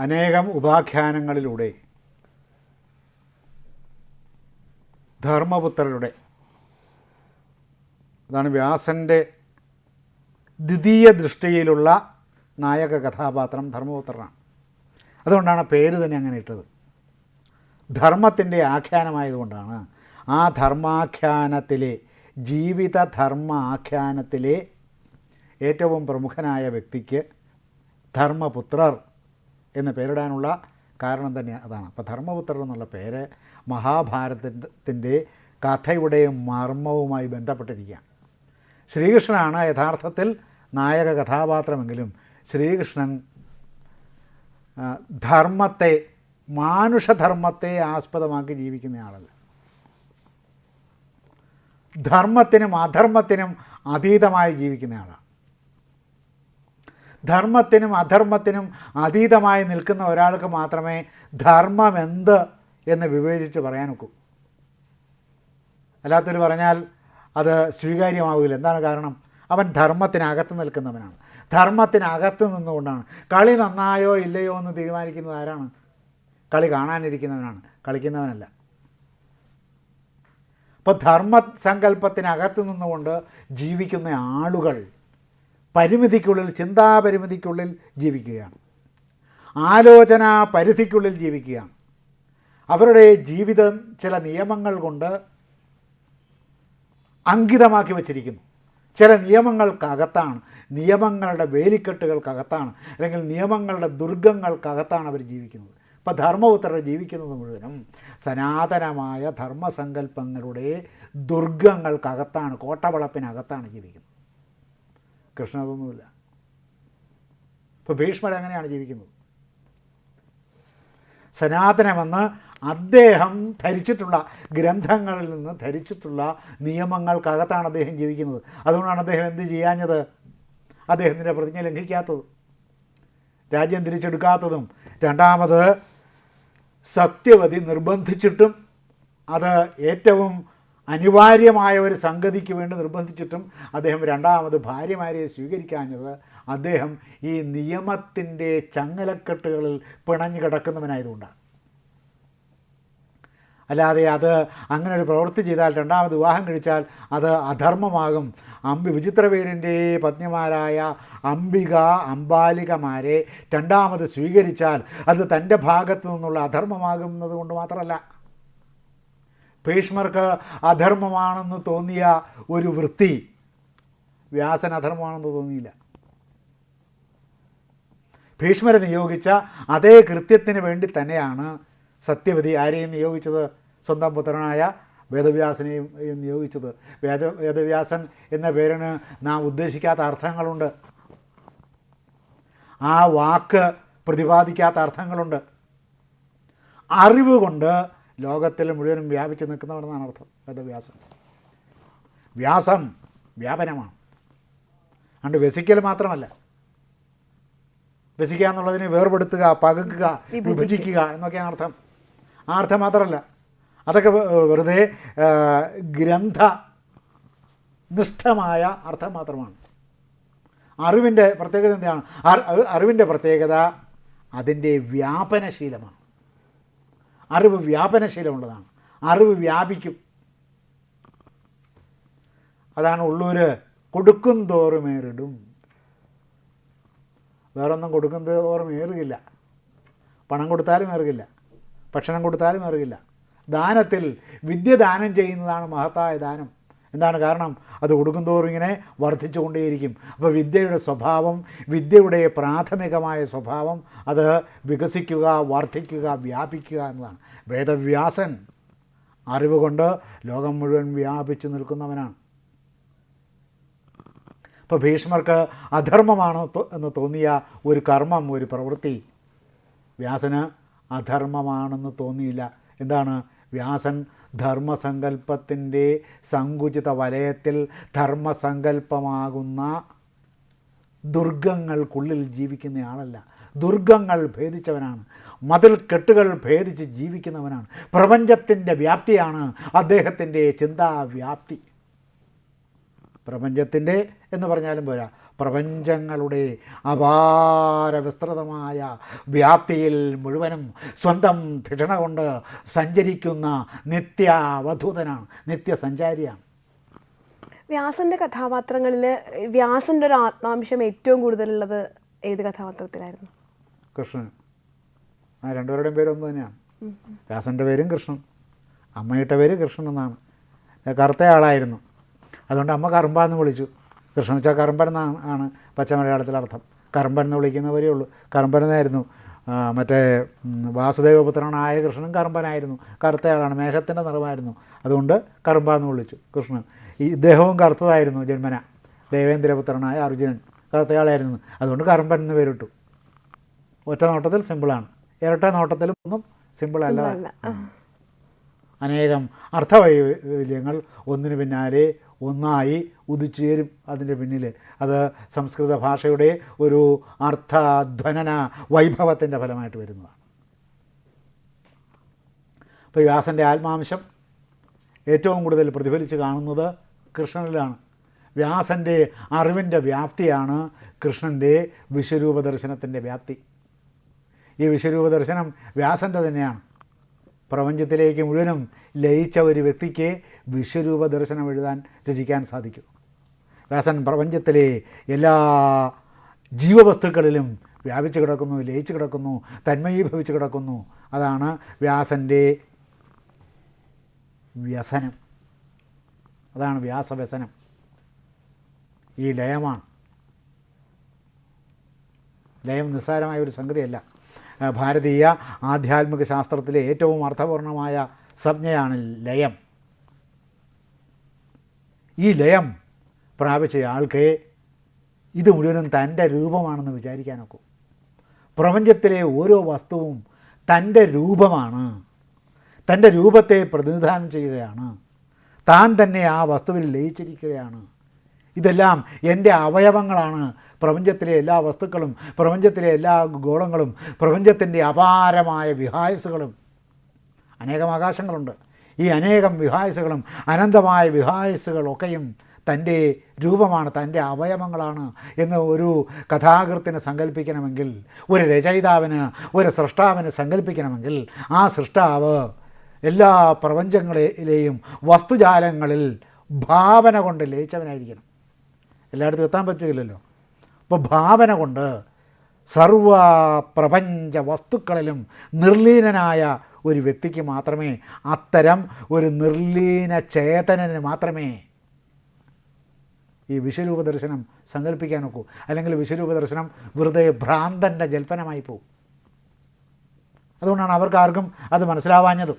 അനേകം ഉപാഖ്യാനങ്ങളിലൂടെ ധർമ്മപുത്രരുടെ അതാണ് വ്യാസന്റെ ദ്വിതീയ ദൃഷ്ടിയിലുള്ള നായക കഥാപാത്രം ധർമ്മപുത്രനാണ്. അതുകൊണ്ടാണ് പേര് തന്നെ അങ്ങനെ ഇട്ടത്. ധർമ്മത്തിന്റെ ആഖ്യാനമായതുകൊണ്ടാണ് ആ ധർമാഖ്യാനത്തിലെ ജീവിത ധർമ്മ ആഖ്യാനത്തിലെ ഏറ്റവും പ്രമുഖനായ വ്യക്തിക്ക് ധർമ്മപുത്രർ എന്ന് പേരിടാനുള്ള കാരണം തന്നെ അതാണ്. അപ്പോൾ ധർമ്മപുത്രർ എന്നുള്ള പേര് മഹാഭാരതത്തിന്റെ കഥയുടെ മർമ്മവുമായി ബന്ധപ്പെട്ടിരിക്കുകയാണ്. ശ്രീകൃഷ്ണനാണ് യഥാർത്ഥത്തിൽ നായക കഥാപാത്രമെങ്കിലും ശ്രീകൃഷ്ണൻ ധർമ്മത്തെ മാനുഷധർമ്മത്തെ ആസ്പദമാക്കി ജീവിക്കുന്നയാളല്ല ധർമ്മത്തിനും അധർമ്മത്തിനും അതീതമായി ജീവിക്കുന്നയാളാണ് ധർമ്മത്തിനും അധർമ്മത്തിനും അതീതമായി നിൽക്കുന്ന ഒരാൾക്ക് മാത്രമേ ധർമ്മം എന്ത് എന്ന് വിവേചിച്ച് പറയാനൊക്കൂ. അല്ലാത്തൊരു പറഞ്ഞാൽ അത് സ്വീകാര്യമാവില്ല. എന്താണ് കാരണം? അവൻ ധർമ്മത്തിനകത്ത് നിൽക്കുന്നവനാണ്. ധർമ്മത്തിനകത്ത് നിന്നുകൊണ്ടാണ്. കളി നന്നായോ ഇല്ലയോ എന്ന് തീരുമാനിക്കുന്നത് ആരാണ്? കളി കാണാനിരിക്കുന്നവനാണ്. കളിക്കുന്നവനല്ല. അപ്പോൾ ധർമ്മസങ്കല്പത്തിനകത്ത് നിന്നുകൊണ്ട് ജീവിക്കുന്ന ആളുകൾ പരിമിതിക്കുള്ളിൽ ചിന്താപരിമിതിക്കുള്ളിൽ ജീവിക്കുകയാണ്. ആലോചന പരിധിക്കുള്ളിൽ ജീവിക്കുകയാണ്. അവരുടെ ജീവിതം ചില നിയമങ്ങൾ കൊണ്ട് അങ്കിതമാക്കി വച്ചിരിക്കുന്നു. ചില നിയമങ്ങൾക്കകത്താണ് നിയമങ്ങളുടെ വേലിക്കെട്ടുകൾക്കകത്താണ് അല്ലെങ്കിൽ നിയമങ്ങളുടെ ദുർഗങ്ങൾക്കകത്താണ് അവർ ജീവിക്കുന്നത്. ഇപ്പം ധർമ്മപുത്രർ ജീവിക്കുന്നത് മുഴുവനും സനാതനമായ ധർമ്മസങ്കല്പങ്ങളുടെ ദുർഗങ്ങൾക്കകത്താണ് കോട്ടവളപ്പിനകത്താണ് ജീവിക്കുന്നത്. കൃഷ്ണൻ അതൊന്നുമില്ല ഇപ്പോൾ ഭീഷ്മർ അങ്ങനെയാണ് ജീവിക്കുന്നത്. സനാതനമെന്ന് അദ്ദേഹം ധരിച്ചിട്ടുള്ള ഗ്രന്ഥങ്ങളിൽ നിന്ന് ധരിച്ചിട്ടുള്ള നിയമങ്ങൾക്കകത്താണ് അദ്ദേഹം ജീവിക്കുന്നത്. അതുകൊണ്ടാണ് അദ്ദേഹം എന്ത് ചെയ്യാഞ്ഞത്? അദ്ദേഹത്തിന്റെ പ്രതിജ്ഞ ലംഘിക്കാത്തത്. രാജ്യം തിരിച്ചെടുക്കാത്തതും. രണ്ടാമത് സത്യവതി നിർബന്ധിച്ചിട്ടും അത് ഏറ്റവും അനിവാര്യമായ ഒരു സംഗതിക്ക് വേണ്ടി നിർബന്ധിച്ചിട്ടും അദ്ദേഹം രണ്ടാമത് ഭാര്യമാരെ സ്വീകരിക്കാഞ്ഞത് അദ്ദേഹം ഈ നിയമത്തിന്റെ ചങ്ങലക്കെട്ടുകളിൽ പിണഞ്ഞു കിടക്കുന്നവനായതുകൊണ്ടാണ്. അല്ലാതെ അത് അങ്ങനെ ഒരു പ്രവൃത്തി ചെയ്താൽ രണ്ടാമത് വിവാഹം കഴിച്ചാൽ അത് അധർമ്മമാകും. അമ്പി വിചിത്രപേരിന്റെ പത്നിമാരായ അംബിക അംബാലികമാരെ രണ്ടാമത് സ്വീകരിച്ചാൽ അത് തന്റെ ഭാഗത്തു നിന്നുള്ള അധർമ്മമാകുന്നത് കൊണ്ട് മാത്രമല്ല. ഭീഷ്മർക്ക് അധർമ്മമാണെന്ന് തോന്നിയ ഒരു വൃത്തി. വ്യാസൻ അധർമ്മമാണെന്ന് തോന്നിയില്ല. ഭീഷ്മരെ നിയോഗിച്ച അതേ കൃത്യത്തിന് വേണ്ടി തന്നെയാണ് സത്യവതി ആരെയും നിയോഗിച്ചത്? സ്വന്തം പുത്രനായ വേദവ്യാസനെയും നിയോഗിച്ചത്. വേദ വേദവ്യാസൻ എന്ന പേരിന് നാം ഉദ്ദേശിക്കാത്ത അർത്ഥങ്ങളുണ്ട്. ആ വാക്ക് പ്രതിപാദിക്കാത്ത അർത്ഥങ്ങളുണ്ട്. അറിവ് കൊണ്ട് ലോകത്തിൽ മുഴുവനും വ്യാപിച്ച് നിൽക്കുന്നവരെന്നാണ് അർത്ഥം. വേദവ്യാസം വ്യാസം. വ്യാപനമാണ്. അണ്ട് വ്യസിക്കൽ മാത്രമല്ല. വ്യസിക്കുക എന്നുള്ളതിനെ വേർപെടുത്തുക പകുക്കുക വിഭജിക്കുക എന്നൊക്കെയാണ് അർത്ഥം. ആ അർത്ഥം മാത്രമല്ല. അതൊക്കെ വെറുതെ ഗ്രന്ഥ നിഷ്ഠമായ അർത്ഥം മാത്രമാണ്. അറിവിന്റെ പ്രത്യേകത എന്താണ്? അറി- അറി- അറിവിന്റെ പ്രത്യേകത അതിന്റെ വ്യാപനശീലമാണ്. അറിവ് വ്യാപനശീലമുള്ളതാണ്. അറിവ് വ്യാപിക്കും. അതാണ് ഉള്ളൂർ കൊടുക്കും തോറുമേറിടും വേറൊന്നും കൊടുക്കും തോറും ഏറുകില്ല പണം കൊടുത്താലും ഏറുകില്ല ഭക്ഷണം കൊടുത്താലും ഏറുകില്ല ദാനത്തിൽ വിദ്യ ദാനം ചെയ്യുന്നതാണ് മഹത്തായ ദാനം. എന്താണ് കാരണം? അത് കൊടുക്കുന്തോറും ഇങ്ങനെ വർദ്ധിച്ചുകൊണ്ടേയിരിക്കും. അപ്പോൾ വിദ്യയുടെ സ്വഭാവം വിദ്യയുടെ പ്രാഥമികമായ സ്വഭാവം അത് വികസിക്കുക വർദ്ധിക്കുക വ്യാപിക്കുക എന്നതാണ്. വേദവ്യാസൻ അറിവ് കൊണ്ട് ലോകം മുഴുവൻ വ്യാപിച്ചു നിൽക്കുന്നവനാണ്. ഇപ്പോൾ ഭീഷ്മർക്ക് അധർമ്മമാണ് എന്ന് തോന്നിയ ഒരു കർമ്മം ഒരു പ്രവൃത്തി. വ്യാസന് അധർമ്മമാണെന്ന് തോന്നിയില്ല. എന്താണ്? വ്യാസൻ ധർമ്മസങ്കല്പത്തിന്റെ സങ്കുചിത വലയത്തിൽ ധർമ്മസങ്കല്പമാകുന്ന ദുർഗങ്ങൾക്കുള്ളിൽ ജീവിക്കുന്നയാളല്ല. ദുർഗങ്ങൾ ഭേദിച്ചവനാണ്. മതിൽ കെട്ടുകൾ ഭേദിച്ച് ജീവിക്കുന്നവനാണ്. പ്രപഞ്ചത്തിന്റെ വ്യാപ്തിയാണ് അദ്ദേഹത്തിന്റെ ചിന്താവ്യാപ്തി. പ്രപഞ്ചത്തിന്റെ എന്ന് പറഞ്ഞാലും പോരാ. പ്രപഞ്ചങ്ങളുടെ അപാര വിസ്തൃതമായ വ്യാപ്തിയിൽ മുഴുവനും സ്വന്തം ധിഷണ കൊണ്ട് സഞ്ചരിക്കുന്ന നിത്യാവധൂതനാണ് നിത്യസഞ്ചാരിയാണ്. വ്യാസന്റെ കഥാപാത്രങ്ങളിൽ വ്യാസന്റെ ഒരു ആത്മാംശം ഏറ്റവും കൂടുതലുള്ളത് ഏത് കഥാപാത്രത്തിലായിരുന്നു? കൃഷ്ണൻ. ആ രണ്ടുപേരുടെയും പേര് ഒന്ന് തന്നെയാണ്. വ്യാസന്റെ പേരും കൃഷ്ണൻ. അമ്മയുടെ പേര് കൃഷ്ണൻ എന്നാണ്. കറുത്ത ആളായിരുന്നു. അതുകൊണ്ട് അമ്മ കറുമ്പ എന്ന് വിളിച്ചു. കൃഷ്ണൻ വെച്ചാൽ കറമ്പൻ എന്നാണ് ആണ് പച്ച മലയാളത്തിൽ അർത്ഥം കറമ്പൻ എന്ന് വിളിക്കുന്നവരേ ഉള്ളൂ ആ, മറ്റേ വാസുദേവപുത്രനായ കൃഷ്ണൻ കറമ്പനായിരുന്നു. കറുത്തയാളാണ്. മേഘത്തിന്റെ നിറമായിരുന്നു. അതുകൊണ്ട് കറമ്പ എന്ന് വിളിച്ചു കൃഷ്ണൻ. ഈ ഇദ്ദേഹവും കറുത്തതായിരുന്നു ജന്മന. ദേവേന്ദ്രപുത്രനായ അർജുനൻ കറുത്തയാളായിരുന്നു. അതുകൊണ്ട് കറമ്പൻ എന്ന് പേരിട്ടു. ഒറ്റ നോട്ടത്തിൽ സിമ്പിളാണ്. ഇരട്ട നോട്ടത്തിലും ഒന്നും ആ. അനേകം അർത്ഥവൈകല്യങ്ങൾ ഒന്നിനു പിന്നാലെ ഒന്നായി ഉദിച്ചുയരും അതിന്റെ പിന്നിൽ. അത് സംസ്കൃത ഭാഷയുടെ ഒരു അർത്ഥധ്വനന വൈഭവത്തിന്റെ ഫലമായിട്ട് വരുന്നതാണ്. ഇപ്പോൾ വ്യാസന്റെ ആത്മാംശം ഏറ്റവും കൂടുതൽ പ്രതിഫലിച്ച് കാണുന്നത് കൃഷ്ണനിലാണ്. വ്യാസന്റെ അറിവിന്റെ വ്യാപ്തിയാണ് കൃഷ്ണന്റെ വിശ്വരൂപ ദർശനത്തിന്റെ വ്യാപ്തി. ഈ വിശ്വരൂപ ദർശനം വ്യാസന്റെ തന്നെയാണ്. പ്രപഞ്ചത്തിലേക്ക് മുഴുവനും ലയിച്ച ഒരു വ്യക്തിക്ക് വിശ്വരൂപ ദർശനം എഴുതാൻ രചിക്കാൻ സാധിക്കും. വ്യാസൻ പ്രപഞ്ചത്തിലെ എല്ലാ ജീവവസ്തുക്കളിലും വ്യാപിച്ചു കിടക്കുന്നു ലയിച്ചു കിടക്കുന്നു തന്മയീഭവിച്ച് കിടക്കുന്നു. അതാണ് വ്യാസന്റെ വ്യസനം. അതാണ് വ്യാസവ്യസനം. ഈ ലയമാണ്. ലയം നിസ്സാരമായ ഒരു സംഗതിയല്ല. ഭാരതീയ ആധ്യാത്മിക ശാസ്ത്രത്തിലെ ഏറ്റവും അർത്ഥപൂർണമായ സംജ്ഞയാണ് ലയം. ഈ ലയം പ്രാപിച്ച ആൾക്ക് ഇത് മുഴുവനും തന്റെ രൂപമാണെന്ന് വിചാരിക്കാനൊക്കെ. പ്രപഞ്ചത്തിലെ ഓരോ വസ്തുവും തന്റെ രൂപമാണ്. തന്റെ രൂപത്തെ പ്രതിനിധാനം ചെയ്യുകയാണ്. താൻ തന്നെ ആ വസ്തുവിൽ ലയിച്ചിരിക്കുകയാണ്. ഇതെല്ലാം എന്റെ അവയവങ്ങളാണ്. പ്രപഞ്ചത്തിലെ എല്ലാ വസ്തുക്കളും പ്രപഞ്ചത്തിലെ എല്ലാ ഗോളങ്ങളും പ്രപഞ്ചത്തിന്റെ അപാരമായ വിഹായസുകളും. അനേകം ആകാശങ്ങളുണ്ട്. ഈ അനേകം വിഹായസുകളും അനന്തമായ വിഹായസുകളൊക്കെയും തന്റെ രൂപമാണ് തന്റെ അവയവങ്ങളാണ് എന്ന് ഒരു കഥാകൃത്തിന് സങ്കല്പിക്കണമെങ്കിൽ ഒരു രചയിതാവിന് ഒരു സൃഷ്ടാവിന് സങ്കല്പിക്കണമെങ്കിൽ ആ സൃഷ്ടാവ് എല്ലാ പ്രപഞ്ചങ്ങളിലെയും വസ്തുജാലങ്ങളിൽ ഭാവന കൊണ്ട് ലയിച്ചവനായിരിക്കണം. എല്ലായിടത്തും എത്താൻ പറ്റുകയില്ലല്ലോ അപ്പോൾ ഭാവന കൊണ്ട് സർവ പ്രപഞ്ച വസ്തുക്കളിലും നിർലീനനായ ഒരു വ്യക്തിക്ക് മാത്രമേ അത്തരം ഒരു നിർലീന ചേതനന് മാത്രമേ ഈ വിശ്വരൂപ ദർശനം സങ്കല്പിക്കാൻ നോക്കൂ അല്ലെങ്കിൽ വിശ്വരൂപ ദർശനം വെറുതെ ഭ്രാന്തന്റെ ജൽപ്പനമായി പോകും. അതുകൊണ്ടാണ് അവർക്ക് ആർക്കും അത് മനസ്സിലാവാഞ്ഞത്.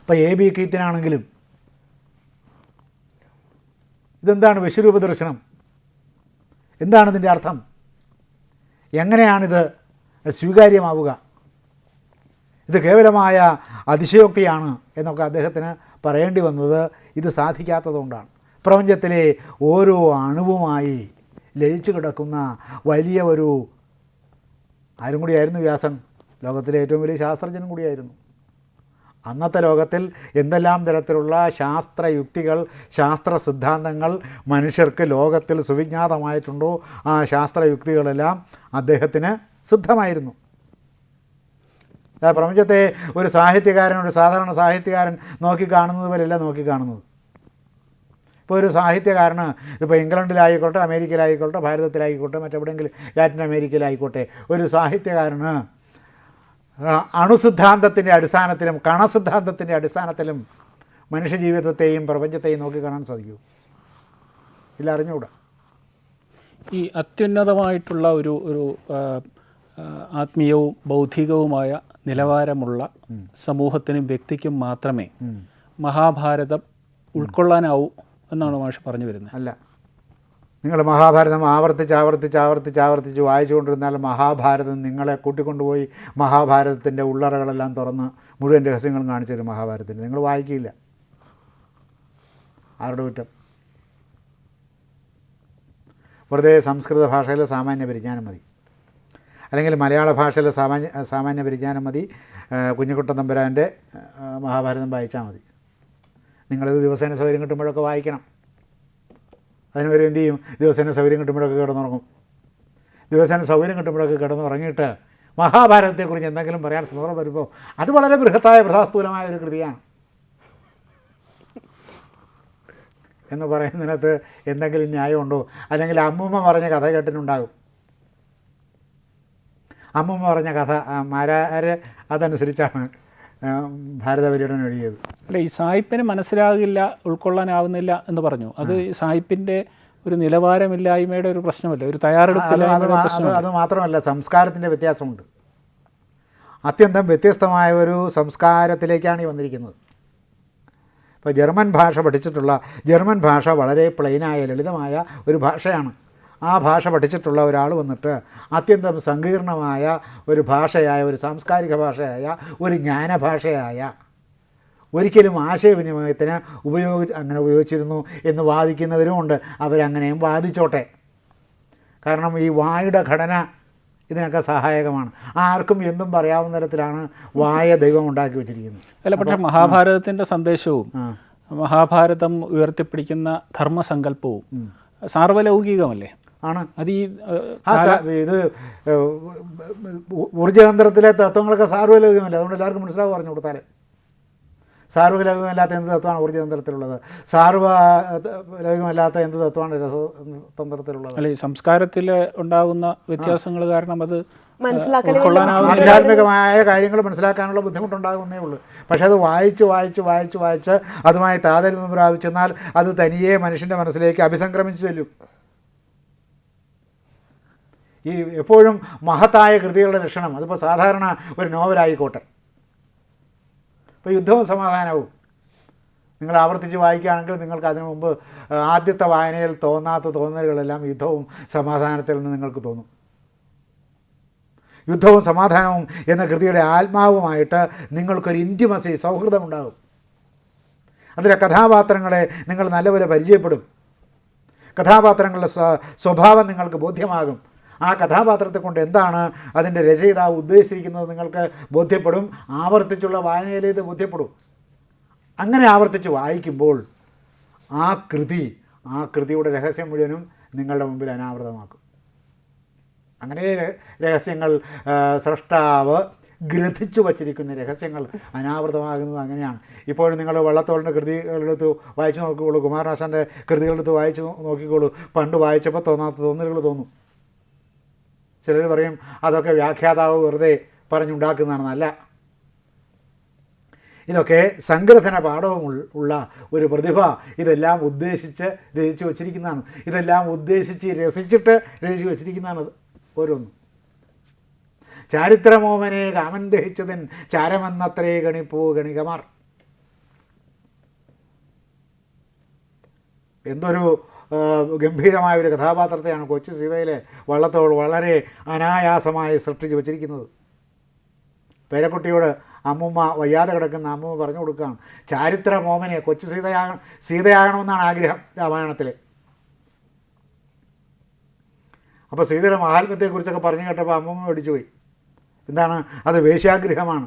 ഇപ്പോൾ എ ബി കീത്തിനാണെങ്കിലും ഇതെന്താണ് വിശ്വരൂപ ദർശനം എന്താണ് ഇതിന്റെ അർത്ഥം? എങ്ങനെയാണിത് സ്വീകാര്യമാവുക? ഇത് കേവലമായ അതിശയോക്തിയാണ് എന്നൊക്കെ അദ്ദേഹത്തിന് പറയേണ്ടി വന്നത്. ഇത് സാധിക്കാത്തതുകൊണ്ടാണ് പ്രപഞ്ചത്തിലെ ഓരോ അണുവുമായി ലയിച്ചു കിടക്കുന്ന വലിയ ഒരു ആരും കൂടിയായിരുന്നു വ്യാസൻ. ലോകത്തിലെ ഏറ്റവും വലിയ ശാസ്ത്രജ്ഞനും കൂടിയായിരുന്നു. അന്നത്തെ ലോകത്തിൽ എന്തെല്ലാം തരത്തിലുള്ള ശാസ്ത്രയുക്തികൾ ശാസ്ത്ര സിദ്ധാന്തങ്ങൾ മനുഷ്യർക്ക് ലോകത്തിൽ സുവിജ്ഞാതമായിട്ടുണ്ടോ ആ ശാസ്ത്രയുക്തികളെല്ലാം അദ്ദേഹത്തിന് സിദ്ധമായിരുന്നു. പ്രപഞ്ചത്തെ ഒരു സാഹിത്യകാരൻ ഒരു സാധാരണ സാഹിത്യകാരൻ നോക്കിക്കാണുന്നത് പോലെയല്ല നോക്കിക്കാണുന്നത്. ഇപ്പോൾ ഒരു സാഹിത്യകാരന് ഇപ്പോൾ ഇംഗ്ലണ്ടിലായിക്കോട്ടെ അമേരിക്കയിലായിക്കോട്ടെ ഭാരതത്തിലായിക്കോട്ടെ മറ്റെവിടെയെങ്കിലും ലാറ്റിൻ അമേരിക്കയിലായിക്കോട്ടെ ഒരു സാഹിത്യകാരന് അണുസിദ്ധാന്തത്തിന്റെ അടിസ്ഥാനത്തിലും കണസിദ്ധാന്തത്തിന്റെ അടിസ്ഥാനത്തിലും മനുഷ്യജീവിതത്തെയും പ്രപഞ്ചത്തെയും നോക്കി കാണാൻ സാധിക്കൂ. ഇല്ല അറിഞ്ഞുകൂടാ. ഈ അത്യുന്നതമായിട്ടുള്ള ഒരു ഒരു ആത്മീയവും ബൗദ്ധികവുമായ നിലവാരമുള്ള സമൂഹത്തിനും വ്യക്തിക്കും മാത്രമേ മഹാഭാരതം ഉൾക്കൊള്ളാനാവൂ എന്നാണ് മാഷ് പറഞ്ഞു വരുന്നത്. അല്ല. നിങ്ങൾ മഹാഭാരതം ആവർത്തിച്ച് ആവർത്തിച്ച് ആവർത്തിച്ച് ആവർത്തിച്ച് വായിച്ചുകൊണ്ടിരുന്നാൽ മഹാഭാരതം നിങ്ങളെ കൂട്ടിക്കൊണ്ടുപോയി മഹാഭാരതത്തിന്റെ ഉള്ളറകളെല്ലാം തുറന്ന് മുഴുവൻ രഹസ്യങ്ങളും കാണിച്ചു തരും മഹാഭാരതത്തിന്. നിങ്ങൾ വായിക്കില്ല. ആരുടെ കുറ്റം? വെറുതെ സംസ്കൃത ഭാഷയിലെ സാമാന്യ പരിജ്ഞാനം മതി. അല്ലെങ്കിൽ മലയാള ഭാഷയിലെ സാമാന്യ സാമാന്യ പരിജ്ഞാനം മതി. കുഞ്ഞുകുട്ട തമ്പുരാന്റെ മഹാഭാരതം വായിച്ചാൽ മതി. നിങ്ങളിത് ദിവസേന സൗകര്യം കിട്ടുമ്പോഴൊക്കെ വായിക്കണം. അതിനുവരെ എന്തു ചെയ്യും? ദിവസേന സൗകര്യം കിട്ടുമ്പോഴൊക്കെ കിടന്നുറങ്ങും. ദിവസേന സൗകര്യം കിട്ടുമ്പോഴൊക്കെ കിടന്നുറങ്ങിയിട്ട് മഹാഭാരതത്തെക്കുറിച്ച് എന്തെങ്കിലും പറയാൻ സന്ദർഭം വരുമ്പോൾ അത് വളരെ ബൃഹത്തായ പ്രസാസ്തൂലമായ ഒരു കൃതിയാണ്. എന്ന് പറയുന്നതിനകത്ത് എന്തെങ്കിലും ന്യായമുണ്ടോ? അല്ലെങ്കിൽ അമ്മൂമ്മ പറഞ്ഞ കഥ കേട്ടിട്ടുണ്ടാകും. അമ്മൂമ്മ പറഞ്ഞ കഥ മാരാർ അതനുസരിച്ചാണ് ഭാരതപര്യടനം എഴുതിയത്. അല്ല ഈ സായിപ്പിന് മനസ്സിലാകില്ല ഉൾക്കൊള്ളാനാവുന്നില്ല എന്ന് പറഞ്ഞു. അത് ഈ സായിപ്പിന്റെ ഒരു നിലവാരമില്ലായ്മയുടെ ഒരു പ്രശ്നമല്ല? ഒരു തയ്യാറെടുപ്പ് അത് മാത്രമല്ല സംസ്കാരത്തിന്റെ വ്യത്യാസമുണ്ട്. അത്യന്തം വ്യത്യസ്തമായ ഒരു സംസ്കാരത്തിലേക്കാണ് ഈ വന്നിരിക്കുന്നത്. ഇപ്പോൾ ജർമ്മൻ ഭാഷ പഠിച്ചിട്ടുള്ള ജർമ്മൻ ഭാഷ വളരെ പ്ലെയിനായ ലളിതമായ ഒരു ഭാഷയാണ്. ആ ഭാഷ പഠിച്ചിട്ടുള്ള ഒരാൾ വന്നിട്ട് അത്യന്തം സങ്കീർണമായ ഒരു ഭാഷയായ ഒരു സാംസ്കാരിക ഭാഷയായ ഒരു ജ്ഞാനഭാഷയായ ഒരിക്കലും ആശയവിനിമയത്തിന് ഉപയോഗിച്ച് അങ്ങനെ ഉപയോഗിച്ചിരുന്നു എന്ന് വാദിക്കുന്നവരും ഉണ്ട്. അവരങ്ങനെയും വാദിച്ചോട്ടെ. കാരണം ഈ വായുടെ ഘടന ഇതിനൊക്കെ സഹായകമാണ്. ആർക്കും എന്തും പറയാവുന്ന തരത്തിലാണ് വായ ദൈവം ഉണ്ടാക്കി വെച്ചിരിക്കുന്നത്. അല്ല പക്ഷേ മഹാഭാരതത്തിന്റെ സന്ദേശവും മഹാഭാരതം ഉയർത്തിപ്പിടിക്കുന്ന ധർമ്മസങ്കല്പവും സാർവലൗകികമല്ലേ? ആണ്. അത് ഈ ഇത് ഊർജതന്ത്രത്തിലെ തത്വങ്ങളൊക്കെ സാർവലൗകികമല്ലേ? അതുകൊണ്ട് എല്ലാവർക്കും മനസ്സിലാവും പറഞ്ഞു കൊടുത്താൽ സാർവലൗകികമല്ലാത്ത എന്ത് തത്വമാണ് ഊർജതന്ത്രത്തിലുള്ളത്? സാർവലൗകികമല്ലാത്ത എന്ത് തത്വമാണ് രസതന്ത്രത്തിലുള്ളത്? അല്ല ഈ സംസ്കാരത്തിൽ ഉണ്ടാകുന്ന വ്യത്യാസങ്ങൾ കാരണം അത് ആധ്യാത്മികമായ കാര്യങ്ങൾ മനസ്സിലാക്കാനുള്ള ബുദ്ധിമുട്ടുണ്ടാകുന്നേ ഉള്ളൂ. പക്ഷേ അത് വായിച്ച് വായിച്ച് വായിച്ച് വായിച്ച് അതുമായി താതാത്മ്യം പ്രാപിച്ചെന്നാൽ അത് തനിയെ മനുഷ്യന്റെ മനസ്സിലേക്ക് അഭിസംക്രമിച്ചു ചെല്ലും. ഈ എപ്പോഴും മഹത്തായ കൃതികളുടെ ലക്ഷണം. അതിപ്പോൾ സാധാരണ ഒരു നോവലായിക്കോട്ടെ. ഇപ്പോൾ യുദ്ധവും സമാധാനവും. നിങ്ങൾ ആവർത്തിച്ച് വായിക്കുകയാണെങ്കിൽ നിങ്ങൾക്ക് അതിനു മുമ്പ് ആദ്യത്തെ വായനയിൽ തോന്നാത്ത തോന്നലുകളെല്ലാം യുദ്ധവും സമാധാനത്തിൽ നിന്ന് നിങ്ങൾക്ക് തോന്നും. യുദ്ധവും സമാധാനവും എന്ന കൃതിയുടെ ആത്മാവുമായിട്ട് നിങ്ങൾക്കൊരു ഇന്റിമസി സൗഹൃദമുണ്ടാകും. അതിലെ കഥാപാത്രങ്ങളെ നിങ്ങൾ നല്ലപോലെ പരിചയപ്പെടും. കഥാപാത്രങ്ങളുടെ സ്വഭാവം നിങ്ങൾക്ക് ബോധ്യമാകും. ആ കഥാപാത്രത്തെ കൊണ്ട് എന്താണ് അതിന്റെ രചയിതാവ് ഉദ്ദേശിച്ചിരിക്കുന്നത് നിങ്ങൾക്ക് ബോധ്യപ്പെടും? ആവർത്തിച്ചുള്ള വായനയിൽ ഇത് ബോധ്യപ്പെടും? അങ്ങനെ ആവർത്തിച്ച് വായിക്കുമ്പോൾ ആ കൃതി ആ കൃതിയുടെ രഹസ്യം മുഴുവനും നിങ്ങളുടെ മുമ്പിൽ അനാവൃതമാക്കും. അങ്ങനെ രഹസ്യങ്ങൾ സൃഷ്ടാവ് ഗ്രഥിച്ചു വച്ചിരിക്കുന്ന രഹസ്യങ്ങൾ അനാവൃതമാകുന്നത് അങ്ങനെയാണ്. ഇപ്പോഴും നിങ്ങൾ വള്ളത്തോളിന്റെ കൃതികളെടുത്ത് വായിച്ചു നോക്കിക്കോളൂ. കുമാരനാശാന്റെ കൃതികളെടുത്ത് വായിച്ചു നോക്കിക്കോളൂ. പണ്ട് വായിച്ചപ്പോൾ തോന്നാത്ത തോന്നലുകൾ തോന്നും. ചിലർ പറയും അതൊക്കെ വ്യാഖ്യാതാവ് വെറുതെ പറഞ്ഞുണ്ടാക്കുന്നതാണെന്നല്ല ഇതൊക്കെ സംഗ്രഥന പാഠവും ഉള്ള ഒരു പ്രതിഭ. ഇതെല്ലാം ഉദ്ദേശിച്ച് രചിച്ചു വച്ചിരിക്കുന്നതാണ്. ഇതെല്ലാം ഉദ്ദേശിച്ച് രസിച്ചിട്ട് രചിച്ചു വച്ചിരിക്കുന്നതാണ് ഓരോന്നും. ചാരിത്രമോമനെ കാമൻ ദഹിച്ചതിൻ ചാരമെന്നത്രേ ഗണിപ്പൂ ഗണികമാർ. എന്തൊരു ഗംഭീരമായ ഒരു കഥാപാത്രത്തെയാണ് കൊച്ചു സീതയിലെ വള്ളത്തോൾ വളരെ അനായാസമായി സൃഷ്ടിച്ച് വച്ചിരിക്കുന്നത്. പേരക്കുട്ടിയോട് അമ്മുമ്മ വയ്യാതെ കിടക്കുന്ന അമ്മുമ്മ പറഞ്ഞു കൊടുക്കുകയാണ് ചാരിത്ര മോമനെ കൊച്ചു സീതയാക സീതയാകണമെന്നാണ് ആഗ്രഹം രാമായണത്തിൽ അപ്പോൾ സീതയുടെ മഹാത്മ്യത്തെക്കുറിച്ചൊക്കെ പറഞ്ഞു കേട്ടപ്പോൾ അമ്മൂമ്മ മേടിച്ചു പോയി എന്താണ്? അത് വേശ്യാഗ്രഹമാണ്.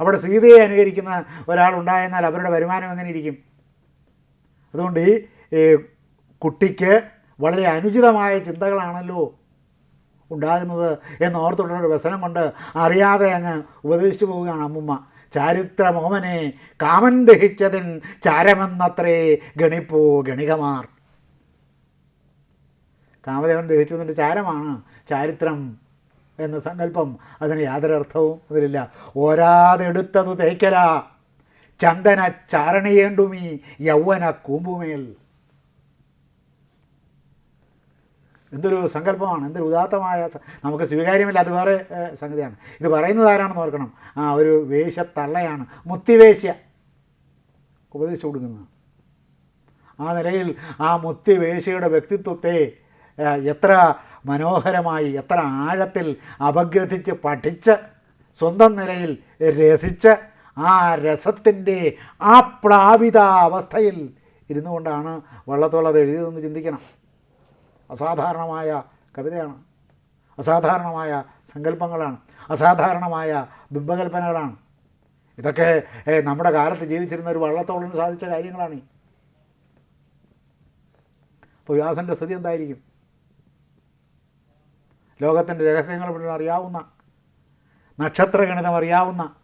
അവിടെ സീതയെ അനുകരിക്കുന്ന ഒരാളുണ്ടായെന്നാൽ അവരുടെ വരുമാനം എങ്ങനെ ഇരിക്കും? അതുകൊണ്ട് ഈ കുട്ടിക്ക് വളരെ അനുചിതമായ ചിന്തകളാണല്ലോ ഉണ്ടാകുന്നത് എന്ന് ഓർത്തുള്ള ഒരു വ്യസനം കൊണ്ട് അറിയാതെ അങ്ങ് ഉപദേശിച്ചു പോവുകയാണ് അമ്മുമ്മ. ചാരിത്ര മോമനെ കാമൻ ദഹിച്ചതിൻ ചാരമെന്നത്രേ ഗണിപ്പോ ഗണികമാർ. കാമദേവൻ ദഹിച്ചതിന്റെ ചാരമാണ് ചാരിത്രം എന്ന സങ്കല്പം. അതിന് യാതൊരു അർത്ഥവും അതിലില്ല. ഓരാതെടുത്തത് തേക്കല ചന്ദന ചാരണിയേണ്ടുമീ യൗവന കൂമ്പുമേൽ. എന്തൊരു സങ്കല്പമാണ് എന്തൊരു ഉദാത്തമായ നമുക്ക് സ്വീകാര്യമല്ല അത് വേറെ സംഗതിയാണ്. ഇത് പറയുന്നത് ആരാണെന്ന് ഓർക്കണം. ആ ഒരു വേഷത്തള്ളയാണ് മുത്തിവേശ്യ ഉപദേശിച്ചു കൊടുക്കുന്നത്. ആ നിലയിൽ ആ മുത്തിവേശ്യയുടെ വ്യക്തിത്വത്തെ എത്ര മനോഹരമായി എത്ര ആഴത്തിൽ അപഗ്രഥിച്ച് പഠിച്ച് സ്വന്തം നിലയിൽ രസിച്ച് ആ രസത്തിന്റെ ആ പ്ലാവിത അവസ്ഥയിൽ ഇരുന്നുകൊണ്ടാണ് കൊണ്ടാണ് വള്ളത്തോൾ അത് എഴുതിയതെന്ന് ചിന്തിക്കണം. അസാധാരണമായ കവിതയാണ്. അസാധാരണമായ സങ്കല്പങ്ങളാണ്. അസാധാരണമായ ബിംബകൽപ്പനകളാണ്. ഇതൊക്കെ നമ്മുടെ കാലത്ത് ജീവിച്ചിരുന്ന ഒരു വള്ളത്തോളിന് സാധിച്ച കാര്യങ്ങളാണ്. അപ്പോൾ വ്യാസന്റെ സ്ഥിതി എന്തായിരിക്കും? ലോകത്തിന്റെ രഹസ്യങ്ങൾ മുഴുവൻ അറിയാവുന്ന നക്ഷത്രഗണിതം അറിയാവുന്ന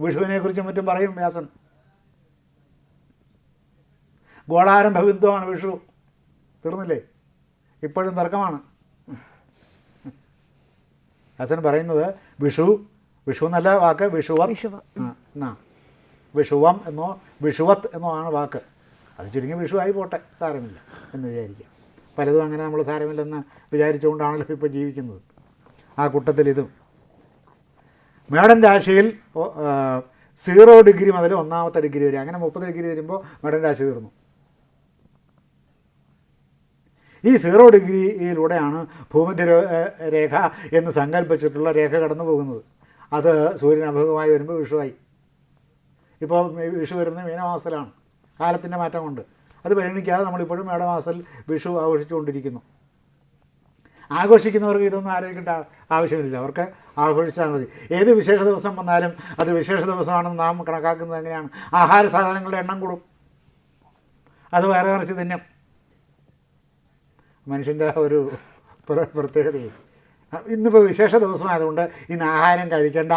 വിഷുവിനെക്കുറിച്ചും മറ്റും പറയും വ്യാസൻ. ഗോളാരംഭ ബിന്ദുവാണ് വിഷു. തീർന്നില്ലേ? ഇപ്പോഴും തർക്കമാണ്. ഹസൻ പറയുന്നത് വിഷു വിഷു എന്നല്ല വാക്ക് വിഷുവ. എന്നാ. വിഷുവം എന്നോ വിഷുവത്ത് എന്നോ ആണ് വാക്ക്. അത് ചുരുങ്ങി വിഷു ആയി പോട്ടെ സാരമില്ല എന്ന് വിചാരിക്കുക പലതും അങ്ങനെ നമ്മൾ സാരമില്ലെന്ന് വിചാരിച്ചുകൊണ്ടാണല്ലോ ഇപ്പോൾ ജീവിക്കുന്നത്. ആ കൂട്ടത്തിൽ ഇതും. മേഡൻ രാശിയിൽ സീറോ ഡിഗ്രി മുതൽ ഒന്നാമത്തെ ഡിഗ്രി വരെ അങ്ങനെ മുപ്പത് ഡിഗ്രി വരുമ്പോൾ മേഡൻ രാശി തീർന്നു. ഈ സീറോ ഡിഗ്രിയിലൂടെയാണ് ഭൂമധ്യ രേഖ എന്ന് സങ്കല്പിച്ചിട്ടുള്ള രേഖ കടന്നു പോകുന്നത്. അത് സൂര്യൻ അഭിമുഖമായി വരുമ്പോൾ വിഷുവായി. ഇപ്പോൾ വിഷു വരുന്നത് മീനമാസത്തിലാണ്. കാലത്തിന്റെ മാറ്റം കൊണ്ട് അത് പരിഗണിക്കാതെ നമ്മളിപ്പോഴും മേടമാസത്തിൽ വിഷു ആഘോഷിച്ചുകൊണ്ടിരിക്കുന്നു. ആഘോഷിക്കുന്നവർക്ക് ഇതൊന്നും ആലോചിക്കേണ്ട ആവശ്യമില്ല. അവർക്ക് ആഘോഷിച്ചാൽ മതി. ഏത് വിശേഷ ദിവസം വന്നാലും അത് വിശേഷ ദിവസമാണെന്ന് നാം കണക്കാക്കുന്നത് എങ്ങനെയാണ്? ആഹാര സാധനങ്ങളുടെ എണ്ണം കൂടും. അത് വയറുകറച്ച് തിന്നും. മനുഷ്യന്റെ ഒരു പ്രത്യേകത. ഇന്നിപ്പോൾ വിശേഷ ദിവസമായതുകൊണ്ട് ഇന്ന് ആഹാരം കഴിക്കണ്ട.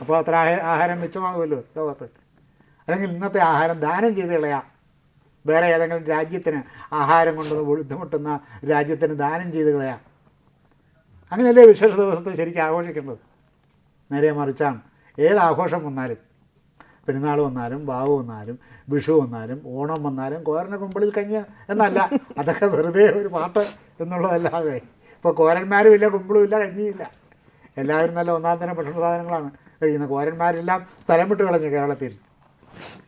അപ്പോൾ അത്ര ആഹാ- ആഹാരം മിച്ചമാകുമല്ലോ ലോകത്ത്. അല്ലെങ്കിൽ ഇന്നത്തെ ആഹാരം ദാനം ചെയ്ത് കളയാം. വേറെ ഏതെങ്കിലും രാജ്യത്തിന് ആഹാരം കൊണ്ട് ബുദ്ധിമുട്ടുന്ന രാജ്യത്തിന് ദാനം ചെയ്ത് കളയാം. അങ്ങനെയല്ലേ വിശേഷ ദിവസത്തെ ശരിക്കും ആഘോഷിക്കേണ്ടത്? നേരെ മറിച്ചാണ്. ഏത് ആഘോഷം വന്നാലും പെരുന്നാൾ വന്നാലും വാവ് വന്നാലും വിഷു വന്നാലും ഓണം വന്നാലും കോരന്റെ കുമ്പളിൽ കഞ്ഞ് എന്നല്ല അതൊക്കെ വെറുതെ ഒരു പാട്ട് എന്നുള്ളതല്ലാതെ. ഇപ്പോൾ കോരന്മാരും ഇല്ല കുമ്പിളും ഇല്ല കഞ്ഞിയില്ല. എല്ലാവരും നല്ല ഒന്നാം തന്നെ ഭക്ഷണ സാധനങ്ങളാണ് കഴിയുന്നത് കോരന്മാരെല്ലാം സ്ഥലം വിട്ട് കളഞ്ഞു കേരളത്തിൽ.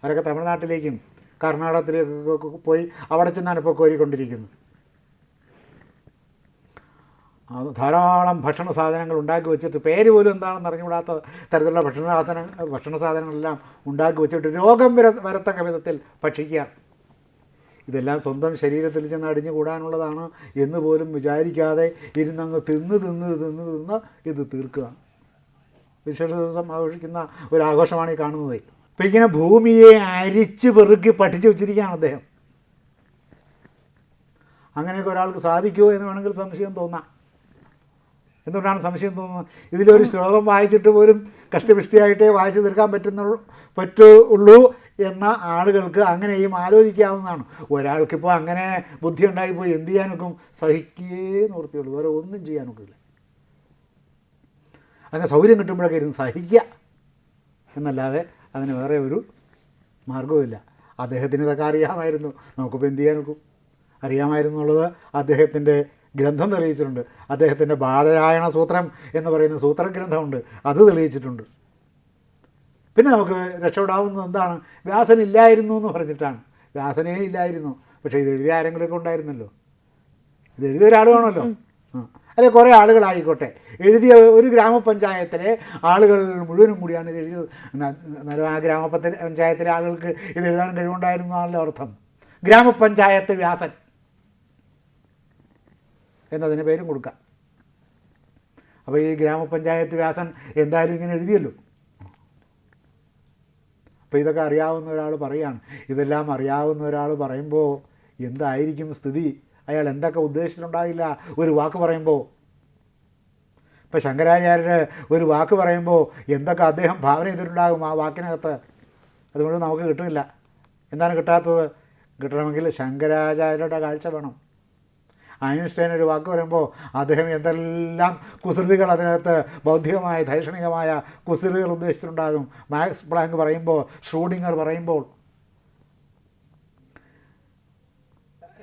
അവരൊക്കെ തമിഴ്നാട്ടിലേക്കും കർണാടകത്തിലേക്കൊക്കെ പോയി അവിടെ ചെന്നാണ് ഇപ്പോൾ കോരിക്കൊണ്ടിരിക്കുന്നത്. ധാരാളം ഭക്ഷണ സാധനങ്ങൾ ഉണ്ടാക്കി വെച്ചിട്ട് പേര് പോലും എന്താണെന്ന് അറിഞ്ഞുകൂടാത്ത തരത്തിലുള്ള ഭക്ഷണ സാധന ഭക്ഷണ സാധനങ്ങളെല്ലാം ഉണ്ടാക്കി വെച്ചിട്ട് രോഗം വര വരത്തക്ക വിധത്തിൽ ഭക്ഷിക്കുക. ഇതെല്ലാം സ്വന്തം ശരീരത്തിൽ ചെന്ന് അടിഞ്ഞു കൂടാനുള്ളതാണ് എന്ന് പോലും വിചാരിക്കാതെ ഇരുന്നങ്ങ് തിന്ന് തിന്ന് തിന്ന് തിന്ന് ഇത് തീർക്കുക. വിശേഷ ദിവസം ആഘോഷിക്കുന്ന ഒരു ആഘോഷമാണ് ഈ കാണുന്നത്. അപ്പം ഇങ്ങനെ ഭൂമിയെ അരിച്ച് പെറുക്കി പഠിച്ചു വെച്ചിരിക്കുകയാണ് അദ്ദേഹം. അങ്ങനെയൊക്കെ ഒരാൾക്ക് സാധിക്കുമോ എന്ന് വേണമെങ്കിൽ സംശയം തോന്നാം. എന്തുകൊണ്ടാണ് സംശയം തോന്നുന്നത്? ഇതിലൊരു ശ്ലോകം വായിച്ചിട്ട് പോലും കഷ്ടപിഷ്ടിയായിട്ടേ വായിച്ചു തീർക്കാൻ പറ്റുന്ന പറ്റുള്ളൂ എന്ന ആളുകൾക്ക് അങ്ങനെയും ആലോചിക്കാവുന്നതാണ്. ഒരാൾക്കിപ്പോൾ അങ്ങനെ ബുദ്ധി ഉണ്ടായിപ്പോയി എന്ത് ചെയ്യാനൊക്കും? സഹിക്കേ നിവൃത്തിയുള്ളൂ വേറെ ഒന്നും ചെയ്യാനൊക്കില്ല. അങ്ങനെ സൗകര്യം കിട്ടുമ്പോഴൊക്കെ ഇരുന്ന് സഹിക്കുക എന്നല്ലാതെ അതിന് വേറെ ഒരു മാർഗവുമില്ല അദ്ദേഹത്തിന് ഇതൊക്കെ അറിയാമായിരുന്നു. നമുക്കിപ്പോൾ എന്ത് ചെയ്യാനൊക്കും? അറിയാമായിരുന്നുള്ളത് അദ്ദേഹത്തിന്റെ ഗ്രന്ഥം തെളിയിച്ചിട്ടുണ്ട്. അദ്ദേഹത്തിന്റെ ബാധരായണ സൂത്രം എന്ന് പറയുന്ന സൂത്രഗ്രന്ഥമുണ്ട്. അത് തെളിയിച്ചിട്ടുണ്ട്. പിന്നെ നമുക്ക് രക്ഷപ്പെടാവുന്നത് എന്താണ്? വ്യാസൻ ഇല്ലായിരുന്നു എന്ന് പറഞ്ഞിട്ടാണ്. വ്യാസനേ ഇല്ലായിരുന്നു. പക്ഷേ ഇത് എഴുതിയ ആരെങ്കിലുമൊക്കെ ഉണ്ടായിരുന്നല്ലോ. ഇത് എഴുതിയ ഒരാൾ വേണമല്ലോ അല്ലെ കുറേ ആളുകളായിക്കോട്ടെ. എഴുതിയ ഒരു ഗ്രാമപഞ്ചായത്തിലെ ആളുകൾ മുഴുവനും കൂടിയാണ് ഇത് എഴുതിയത്. എന്നാ- എന്നാലും ആ ഗ്രാമപഞ്ചായത്തിലെ ആളുകൾക്ക് ഇത് എഴുതാൻ കഴിവുണ്ടായിരുന്നു എന്നാണല്ലോ അർത്ഥം. ഗ്രാമപഞ്ചായത്ത് വ്യാസൻ. എന്നതിന് പേരും കൊടുക്കാം. അപ്പോൾ ഈ ഗ്രാമപഞ്ചായത്ത് വ്യാസൻ എന്തായാലും ഇങ്ങനെ എഴുതിയല്ലോ. അപ്പോൾ ഇതൊക്കെ അറിയാവുന്ന ഒരാൾ പറയുകയാണ് ഇതെല്ലാം അറിയാവുന്ന ഒരാൾ പറയുമ്പോൾ എന്തായിരിക്കും സ്ഥിതി? അയാൾ എന്തൊക്കെ ഉദ്ദേശിച്ചിട്ടുണ്ടാകില്ല ഒരു വാക്ക് പറയുമ്പോൾ ഇപ്പം ശങ്കരാചാര്യർ ഒരു വാക്ക് പറയുമ്പോൾ എന്തൊക്കെ അദ്ദേഹം ഭാവന ചെയ്തിട്ടുണ്ടാകും ആ വാക്കിനകത്ത്? അതുകൊണ്ട് നമുക്ക് കിട്ടില്ല എന്താണ് കിട്ടാത്തത്? കിട്ടണമെങ്കിൽ ശങ്കരാചാര്യരുടെ കാഴ്ച വേണം. ഐൻസ്റ്റൈൻ ഒരു വാക്ക് വരുമ്പോൾ അദ്ദേഹം എന്തെല്ലാം കുസൃതികൾ അതിനകത്ത് ബൗദ്ധികമായ ധൈഷണികമായ കുസൃതികൾ ഉദ്ദേശിച്ചിട്ടുണ്ടാകും. മാക്സ് പ്ലാങ്ക് പറയുമ്പോൾ ഷ്രൂഡിങ്ങർ പറയുമ്പോൾ